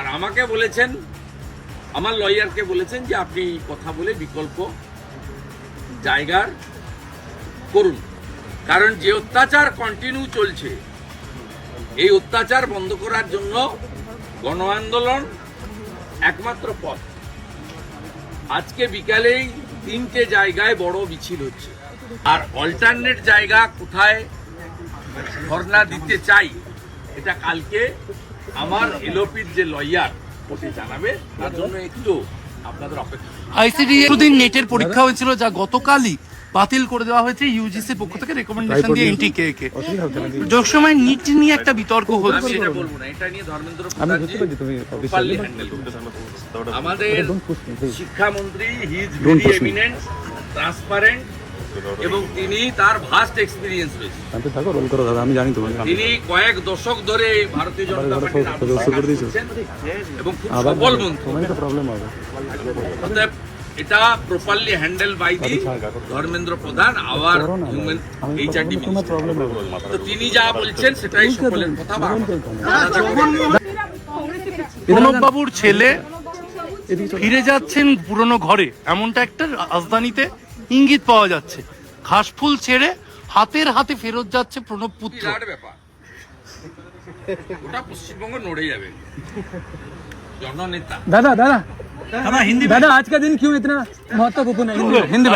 আর আমাকে বলেছেন, আমার লয়ারকে বলেছেন যে আপনি কথা বলে বিকল্প জায়গার করুন। কারণ যে অত্যাচার কন্টিনিউ চলছে, এই অত্যাচার বন্ধ করার জন্য গণ আন্দোলন একমাত্র পথ। আজকে বিকালেই তিনটে জায়গায় বড় মিছিল হচ্ছে। আর অল্টারনেট জায়গা কোথায় ধর্ণা দিতে চাই এটা কালকে আমার এলোপির যে লয়ার ওটি জানাবে। তার জন্য একটু আপনাদের অপেক্ষা আইসিডি দিন নেটের পরীক্ষা হয়েছিল যা গতকালই বাতিল করে দেওয়া হয়েছে ইউজিসির পক্ষ থেকে রেকমেন্ডেশন দিয়ে এনটিকে কে। কে যোগ সময় নিট নিয়ে একটা বিতর্ক হচ্ছে। এটা বলব না এটা নিয়ে ধর্মেন্দ্র আমি বুঝতে পারছি তুমি properly handle করবে। আমাদের. শিক্ষামন্ত্রী he is very eminent transparent এবং তিনি তার ভাস্ট এক্সপিরিয়েন্স রয়েছে। থাকো রোল করো দাদা আমি জানি তোমাকে তিনি কয়েক দশক ধরে ভারতীয় জনতা পার্টির এবং খুব সফল মন্ত্রী। প্রবলেম হবে। অতএব এটা properly handle by the Dharmendra Pradhan our human HRD তো তিনি যা বলছেন সেটাই সকলের কথা প্রণব বাবুর ছেলে ফিরে যাচ্ছেন পুরনো ঘরে এমনটা একটা রাজধানীতে ইঙ্গিত পাওয়া যাচ্ছে। ঘাসফুল ছেড়ে হাতের হাতে ফেরত যাচ্ছে প্রণব পুত্র। দাদা দাদা। দাদা হিন্দি দাদা আজকের দিন কেউ ইতনা মহত্ব হিন্দি